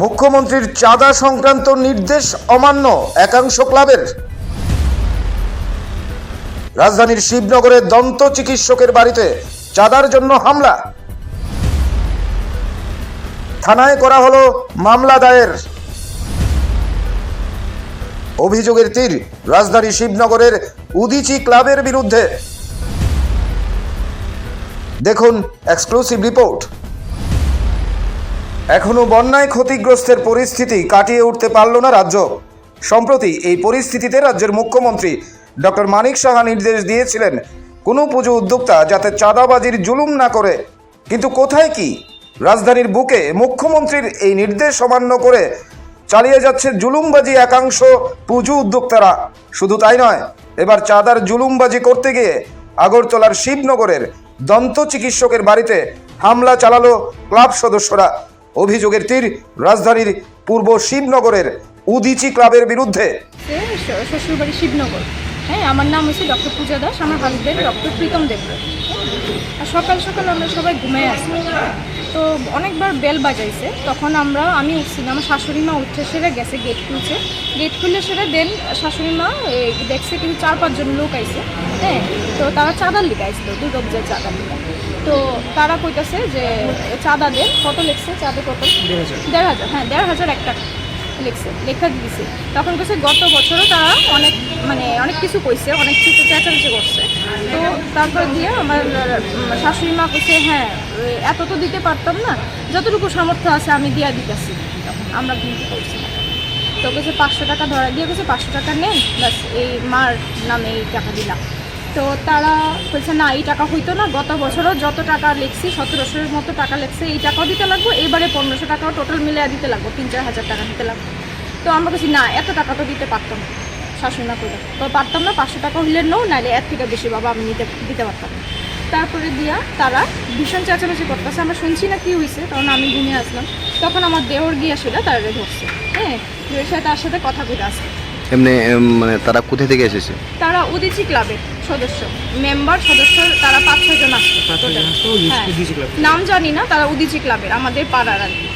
মুখ্যমন্ত্রীর চাঁদা সংক্রান্ত নির্দেশ অমান্য একাংশ ক্লাবের। রাজধানীর শিবনগরে দন্ত চিকিৎসকের বাড়িতে চাঁদার জন্য হামলা। থানায় করা হলো মামলা দায়ের। অভিযোগের তীর রাজধানী শিবনগরের উদিচি ক্লাবের বিরুদ্ধে। দেখুন এক্সক্লুসিভ রিপোর্ট। এখনও বন্যায় ক্ষতিগ্রস্তের পরিস্থিতি কাটিয়ে উঠতে পারল না রাজ্য। সম্প্রতি এই পরিস্থিতিতে রাজ্যের মুখ্যমন্ত্রী ডক্টর মানিক সাহা নির্দেশ দিয়েছিলেন, কোনো পুজো উদ্যোক্তা যাতে চাঁদাবাজির জুলুম না করে। কিন্তু কোথায় কি? রাজধানীর বুকে মুখ্যমন্ত্রীর এই নির্দেশ অমান্য করে চালিয়ে যাচ্ছে জুলুমবাজি একাংশ পুজো উদ্যোক্তারা। শুধু তাই নয়, এবার চাঁদার জুলুমবাজি করতে গিয়ে আগরতলার শিবনগরের দন্ত চিকিৎসকের বাড়িতে হামলা চালালো ক্লাব সদস্যরা। অভিযোগের তীর রাজধানীর পূর্ব শিবনগরের উদিচি ক্লাবের বিরুদ্ধে। শ্বশুরবাড়ি শিবনগর। হ্যাঁ আমার নাম হচ্ছে ডক্টর পূজা দাস, আমার হাজব্যান্ড ডক্টর প্রীতম দেবনাথ আর সকাল সকাল আমরা সবাই ঘুমিয়ে আসি তো অনেকবার বেল বাজাইছে। তখন আমরা, আমি উঠছিলাম, আমার শাশুড়ি মা উঠে সেরে গেছে গেট খুলছে। গেট খুললে সেরে দেন শাশুড়ি মা দেখছে কিন্তু চার পাঁচজন লোক আইছে। হ্যাঁ তো তারা চাঁদার লিখে আইছিল, দুর্গাপূজার চাঁদার লিখা তো তারা কইতাছে যে চাঁদা দেন কত লিখছে? চাঁদা কত? দেড় হাজার। হ্যাঁ দেড় হাজার এক টাকা লিখছে লেখা দিছে। তখন কইছে গত বছরও তারা অনেক মানে অনেক কিছু কইছে অনেক কিছু চেঁচামেচি করছে। তো তারপর দিয়ে আমার শাশুড়ি মা কইছে হ্যাঁ এত তো দিতে পারতাম না। যতটুকু সামর্থ্য আছে আমি দিয়া দিতেছি। আমরা কিন্তু করছি তো কইছে পাঁচশো টাকা ধরা দিয়ে কইছে পাঁচশো টাকা নেন ব্যাস এই মার নামে এই টাকা দিলাম। তো তারা বলছে, না, এই টাকা হইতো না। গত বছরও যত টাকা লিখছি সতেরোশোর মতো টাকা লিখছে, এই টাকাও দিতে লাগবো। এবারে পনেরোশো টাকাও টোটাল মিলে দিতে লাগবো, তিন চার হাজার টাকা দিতে লাগবে। তো আমরা বলছি, না, এত টাকা তো দিতে পারতাম শাসন না করে তো পারতাম না, পাঁচশো টাকা হইলে নো নাহলে এর থেকে বেশি বাবা আমি নিতে, দিতে পারতাম তারপরে দিয়া তারা ভীষণ চেঁচামেচি করতেছে। আমরা শুনছি না কি হয়েছে তখন আমি ঘুমিয়ে আসলাম। তখন আমার দেওর গিয়া সেটা তারা ধরছে হ্যাঁ ধরে সে তার সাথে কথা কইতে আসছে। এমনি মানে তারা কোথা থেকে এসেছে? তারা উদিচি ক্লাবের সদস্য মেম্বার সদস্য তারা পাঁচ ছয় জন আসছে হ্যাঁ। নাম জানি না তারা উদিচি ক্লাবের আমাদের পাড়ার আর কি।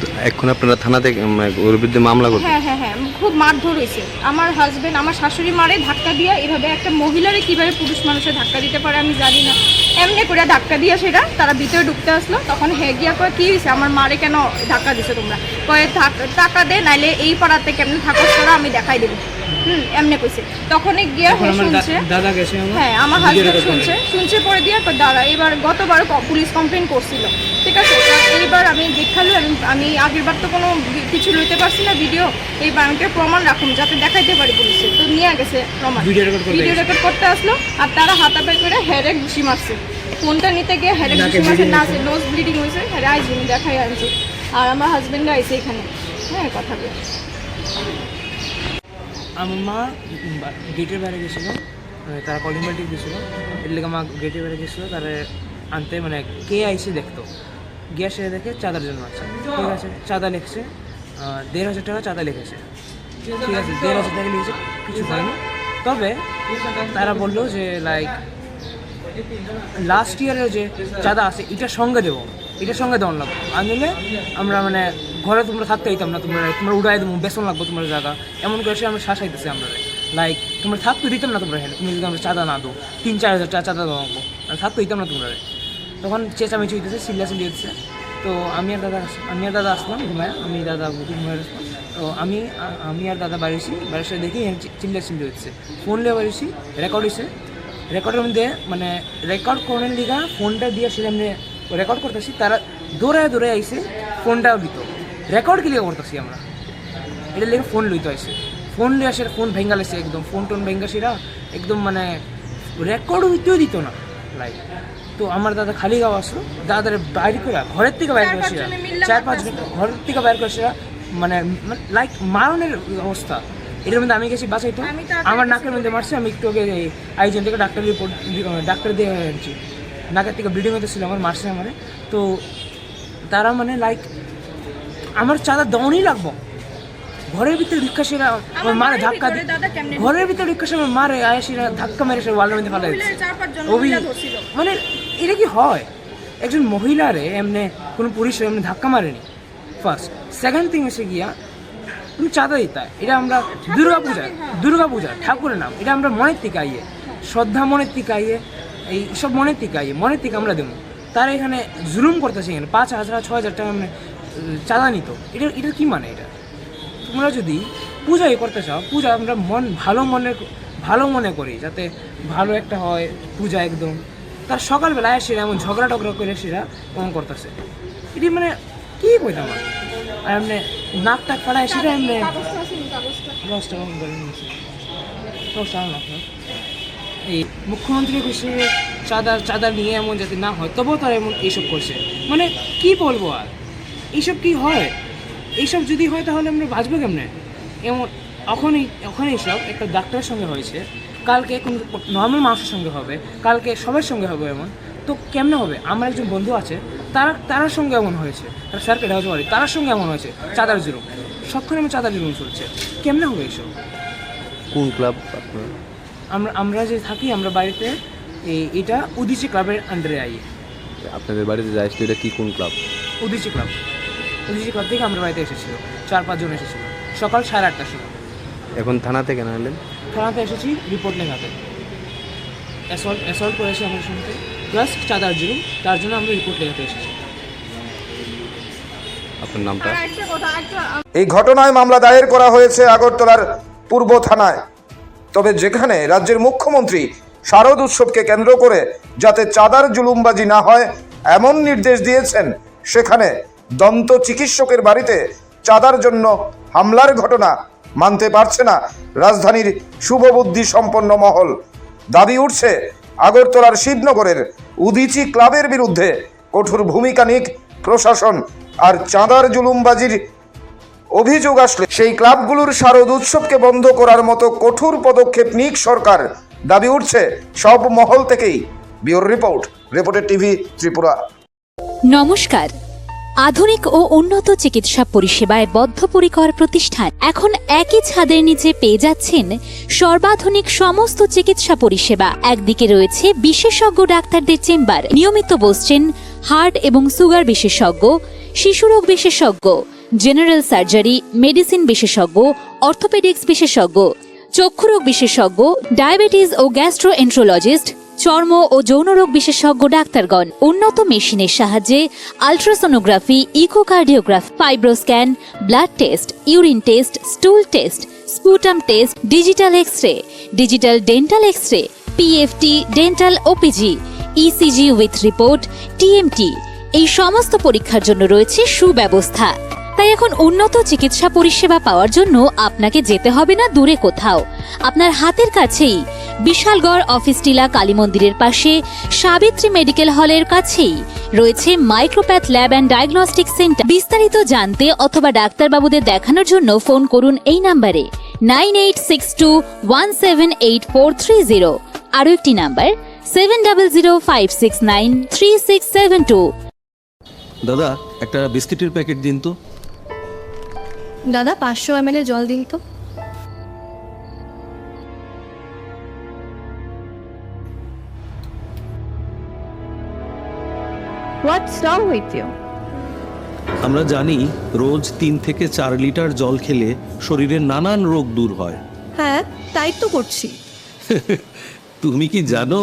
তো এখন আপনারা থানাতে উম, ওর বিরুদ্ধে মামলা করবেন হ্যাঁ হ্যাঁ হ্যাঁ খুব মারধর হয়েছে। আমার হাজবেন্ড আমার শাশুড়ি মারে ধাক্কা দিয়া এভাবে একটা মহিলারে কীভাবে পুরুষ মানুষের ধাক্কা দিতে পারে আমি জানি না। এমনি করে ধাক্কা দিয়ে সেটা তারা ভিতরে ঢুকতে আসলো। তখন হে গিয়া কয় কি হয়েছে আমার মারে কেন ধাক্কা দিছো তোমরা? কয়ে "থাক- টাকা দে নাইলে এই পাড়াতে কেমন থাকো তোরা আমি দেখাই দেবো। হুম এমনি কইছে। তখনই গিয়া হে শুনছে দাদা গেছে হ্যাঁ আমার হাজবেন্ড শুনছে। শুনছে পরে দিয়ে দাঁড়া এবার গতবার পুলিশ কমপ্লেন করছিল। ঠিক আছে এইবার আমি দেখাল আমি আমি আগের বার তো কোনো কিছু লইতে পারছি না ভিডিও। এইবার আমাকে প্রমাণ রাখুন যাতে দেখাইতে পারি পুলিশে। তো নিয়ে গেছে প্রমাণ। ভিডিও রেকর্ড করতে আসলো আর তারা হাতাপাই করে হেরে ঘুষি মারছে। ফোনটা নিতে গিয়ে ঘুষি মারছে না নোজ ব্লিডিং হয়েছে হেরে আইসি আমি দেখাই আনছি। আর আমার হাজবেন্ড আইসে এখানে। হ্যাঁ কথা বলে। আমার মা গেটের বাইরে গেছিল মানে তারা কলিং বেলটি গেছিল এর লেগে মা গেটের বাইরে গেছিল তারা আনতে মানে কে আইসে দেখতো। গিয়ে সে দেখে চাঁদার জন্য আছে ঠিক আছে চাঁদা লিখছে দেড় হাজার টাকা চাঁদা লিখেছে। ঠিক আছে দেড় হাজার টাকা লিখেছে কিছু হয়নি। তবে তারা বলল যে লাইক লাস্ট ইয়ারের যে চাঁদা আছে এটার সঙ্গে দেবো। এটার সঙ্গে দেওয়ার লাগবে। আর নিলে আমরা মানে ঘরে তোমরা থাকতে দিতাম না, তোমরা তোমরা উড়াই দেবো, বেসন লাগবো তোমার জায়গা। এমন করে সে আমরা শাসাইতেছি আমরা। লাইক তোমরা থাকতে দিতাম না তোমরা তুমি যদি আমরা চাঁদা না দো তিন, চার হাজার টাকা চাঁদা দেওয়া আর থাকতে দিতাম না তোমরা। তখন চেঁচামেচি হইতেছে চিল্লা চিল্লি হচ্ছে তো আমি আর দাদা আমি আর দাদা আসলাম ঘুমায়। আমি দাদা ঘুমায় তো আমি আমি আর দাদা বাড়িছি বাড়ির সাথে দেখি চিল্লা চিল্লি হচ্ছে। ফোন লিয়ে বাড়িছি রেকর্ড হয়েছে রেকর্ডের মধ্যে মানে রেকর্ড করার লিগা ফোনটা দিয়ে সেটা এমনি রেকর্ড করতেছি তারা দৌড়ায় দৌড়ায় আইসে ফোনটাও দিত রেকর্ড কি লিগে করতেছি আমরা। এটা লিগে ফোন লইতে আইসে ফোন লিয়ে আসে ফোন ভেঙ্গা লেছে একদম। ফোন টোন ভেঙ্গা সেরা একদম মানে রেকর্ড হইতেও দিত না লাইক তো আমার দাদা খালি গাও আসলো দাদার বাইরে করে ঘরের থেকে বাইরে করে সেরা চার পাঁচ ঘরের থেকে বাইরে করে সেরা মানে লাইক মারণের অবস্থা। এটার মধ্যে আমি গেছি বাসাইতে তো। আমার নাকের মধ্যে মারছে আমি একটু আগে আইজন থেকে ডাক্তার রিপোর্ট ডাক্তার দিয়ে আনছি। নাকের থেকে ব্লিডিং হতেছিল আমার মারছে আমার। তো তারা মানে লাইক আমার চাঁদা দমনই লাগবো। ঘরের ভিতরে রিক্সাসীরা আমার মারে ধাক্কা দিয়ে ঘরের ভিতরে রিক্সাসীরা মারে আয়াসীরা ধাক্কা মেরে সে ওয়ালের মধ্যে ফেলে অভি মানে এটা কি হয়? একজন মহিলারে এমনি কোনো পুরুষ এমনি ধাক্কা মারেনি। ফার্স্ট সেকেন্ড থিং এসে গিয়া তুমি চাঁদা দিতা এটা আমরা দুর্গা পূজা দুর্গা পূজা ঠাকুরের নাম। এটা আমরা মনের থেকে আইয়ে, শ্রদ্ধা মনের থেকে আইয়ে, এই সব মনের থেকে আইয়ে, মনের থেকে আমরা দেবো। তারা এখানে জুলুম করতেছে এখানে, পাঁচ হাজার ছ হাজার টাকা মানে চাঁদা নিত। এটা এটা কী মানে এটা? তোমরা যদি পূজাই করতে চাও, পূজা আমরা মন, ভালো মনে ভালো মনে করি, যাতে ভালো একটা হয় পূজা একদম। তার সকালবেলায় সেরা এমন ঝগড়া টগড়া করে সেরা এমন করতেছে। এটি মানে কী কইতাম আর আর এমনি নাক টাক ফাড়ায় সেটা এমনি করে নিয়েছে। আপনার এই মুখ্যমন্ত্রী কৃষি চাঁদা চাঁদা নিয়ে এমন যাতে না হয়, তবুও তারা এমন এইসব করছে। মানে কি বলব আর? এইসব কি হয়? এইসব যদি হয় তাহলে আমরা বাঁচবো কেমনে? এমন এখনই এখন এইসব একটা ডাক্তারের সঙ্গে হয়েছে। কালকে কোনো নর্মাল মানুষের সঙ্গে হবে, কালকে সবার সঙ্গে হবে এমন। তো কেমনে হবে? আমার একজন বন্ধু আছে তারা তার সঙ্গে এমন হয়েছে। তার স্যারকে ঢাকা পারি তার সঙ্গে এমন হয়েছে। চাঁদার জুলুম। সবখানে আমার চাঁদার জুলুম চলছে। কেমনে হবে এইসব কোন ক্লাব আপনার? আমরা আমরা যে থাকি আমরা বাড়িতে এই এটা উদিচি ক্লাবের আন্ডারে আই। আপনাদের বাড়িতে যাই এটা কি কোন club? Udichi club. Udichi club থেকে আমরা বাড়িতে এসেছিল। চার পাঁচজন এসেছিল। সকাল সাড়ে আটটার সময়। এখন থানা থেকে না এলেন? থানাতে এসেছি রিপোর্ট লেখাতে। অ্যাসল্ট অ্যাসল্ট করেছে আমার সঙ্গে। প্লাস চাঁদার জন্য তার জন্য আমরা রিপোর্ট লেখাতে এসেছি। আপনার নামটা? এই ঘটনায় মামলা দায়ের করা হয়েছে আগরতলার পূর্ব থানায়। তবে যেখানে রাজ্যের মুখ্যমন্ত্রী শারদ উৎসবকে কেন্দ্র করে যাতে চাঁদার জুলুমবাজি না হয়, এমন নির্দেশ দিয়েছেন, সেখানে দন্ত চিকিৎসকের বাড়িতে চাঁদার জন্য হামলার ঘটনা মানতে পারছে না রাজধানীর শুভবুদ্ধি সম্পন্ন মহল। দাবি উঠছে, আগরতলার শিবনগরের উদিচি ক্লাবের বিরুদ্ধে কঠোর ভূমিকা নিক প্রশাসন। আর চাঁদার জুলুমবাজির অভিযোগ আসলে। সেই ক্লাবগুলোর শারদ উৎসবকে বন্ধ করার মতো কঠোর পদক্ষেপ নিক সরকার। দাবি উঠছে, সব মহল থেকেই। বিওর রিপোর্ট, রিপোর্টের টিভি, ত্রিপুরা। নমস্কার। আধুনিক ও উন্নত চিকিৎসা পরিষেবায় বদ্ধপরিকর প্রতিষ্ঠান এখন একই ছাদের নিচে পেয়ে যাচ্ছেন সর্বাধুনিক সমস্ত চিকিৎসা পরিষেবা। একদিকে রয়েছে বিশেষজ্ঞ ডাক্তারদের চেম্বার। নিয়মিত বসছেন হার্ট এবং সুগার বিশেষজ্ঞ শিশুরোগ বিশেষজ্ঞ, জেনারেল সার্জারি, মেডিসিন বিশেষজ্ঞ, অর্থোপেডিক্স বিশেষজ্ঞ চক্ষুরোগ বিশেষজ্ঞ, ডায়াবেটিস ও গ্যাস্ট্রোএন্ট্রোলজিস্ট, চর্ম ও যৌনরোগ বিশেষজ্ঞ ডাক্তারগণ, উন্নত মেশিনের সাহায্যে ultrasonography, echocardiography, fibroscan, blood test, urine test, stool test, sputum test, digital X ray digital dental X ray PFT dental OPG ECG with report TMT এই সমস্ত পরীক্ষার জন্য রয়েছে সুব্যবস্থা। তাই এখন উন্নত চিকিৎসা পরিষেবা পাওয়ার জন্য আপনাকে যেতে হবে না দূরে কোথাও। আপনার হাতের কাছেই, বিশালগড় অফিস টিলা কালী মন্দিরের পাশে, সাবিত্রী মেডিকেল হলের কাছেই রয়েছে Micropath lab and diagnostic centre. বিস্তারিত জানতে অথবা ডাক্তারবাবুদের দেখানোর জন্য ফোন করুন এই নাম্বারে। Nine eight six two one seven eight four three zero. আরও একটি number seven double zero five six nine three six seven two দাদা একটা বিস্কিটের প্যাকেট দিন তো। দাদা পাঁচশো এম জল দিন তো। হোয়াটস রং উইথ ইউ আমরা জানি রোজ তিন থেকে চার লিটার জল খেলে শরীরের নানান রোগ দূর হয়। হ্যাঁ তাই তো করছি। তুমি কি জানো